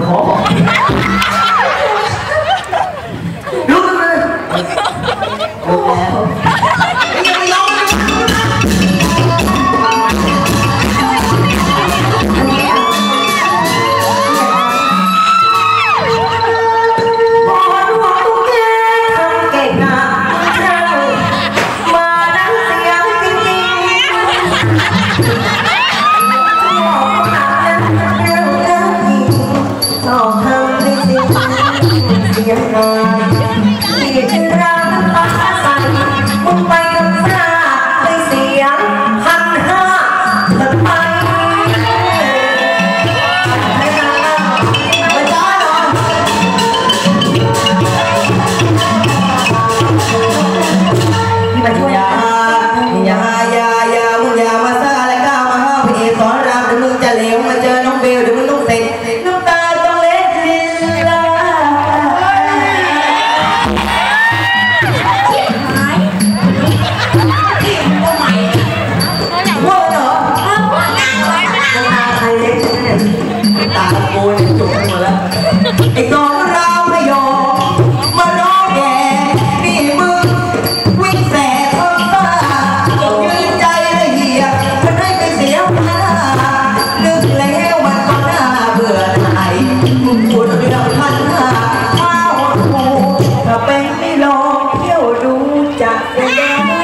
ลุกขึ้ ที่มาช่วยอย่าอย่ โกนจุกไปหมดแล้วไอ้สอนราไม่ยอมมาร้องแกนี่มึงวิ่งแสบท้องฟ้ายืนใจละเหี่ยฉันให้ไปเสียเวลานึกแล้วมันก็น่าเบื่อหน่ายมึงปวดเรื่องพันหามาหดหูถ้าเป็นไม่ลองเที่ยวดูจะเป็นยังไง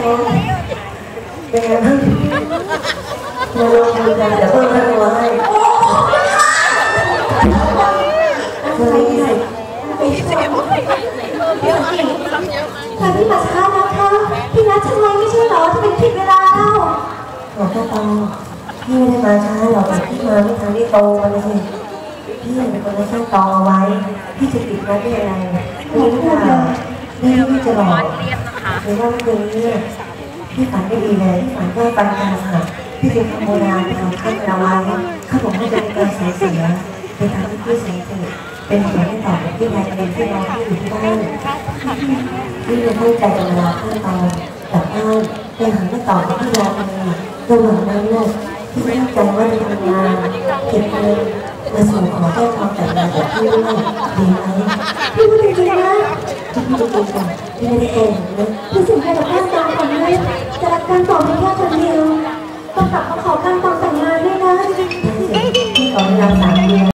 เป็นไงบ้างมาลองดูกันเดี๋ยวเพิ่มค่าตัวให้มาไม่ได้เดี๋ยวสิแต่พี่มาช้านะคะพี่นัดฉันไว้ไม่ใช่เหรอจะเป็นผิดเวลาแล้วขอแค่อตองพี่ไม่ได้มาช้าหรอกแต่พี่มาไม่ทันได้โตกันเลยสิพี่เป็นคนที่ตั้งตองเอาไว้ พี่จะปิดไว้ได้ยังไงไม่รู้ค่ะนี่พี่จะบอก ในว่าเมื่อคืนนี้พี่ฝันไม่ดีเลยพี่ฝันว่าปัญญาค่ะพี่เป็นขโมยราณทำขั้นเอาไว้เขาบอกว่าจะมีการเสียเสียในทางที่พี่เสียเสียเป็นผลต่อจากที่นายจะเป็นที่รอนที่อยู่ที่บ้านพี่เลยตั้ใจจะมาขั้นตอนกลับบ้านไปหาแม่ต่อกับพี่ยาเลยระหว่างนั้นเนี่ยพี่ตั้งใจว่าจะทำงานเก็บเงินมาสู่ขอแก้ความแต่งงานกับพี่ด้วยดีไหมพี่พูดจริงๆนะ พี่พูดจริงๆก่อนพี่ไม่ได้โกหกนะพี่สิงให้กับแม่ตามก่อนนะจะรับการตอบเพียงแค่คนเดียวต้องกลับมาขอการตองแต่งงานด้วยนะที่ขอเวลาสาม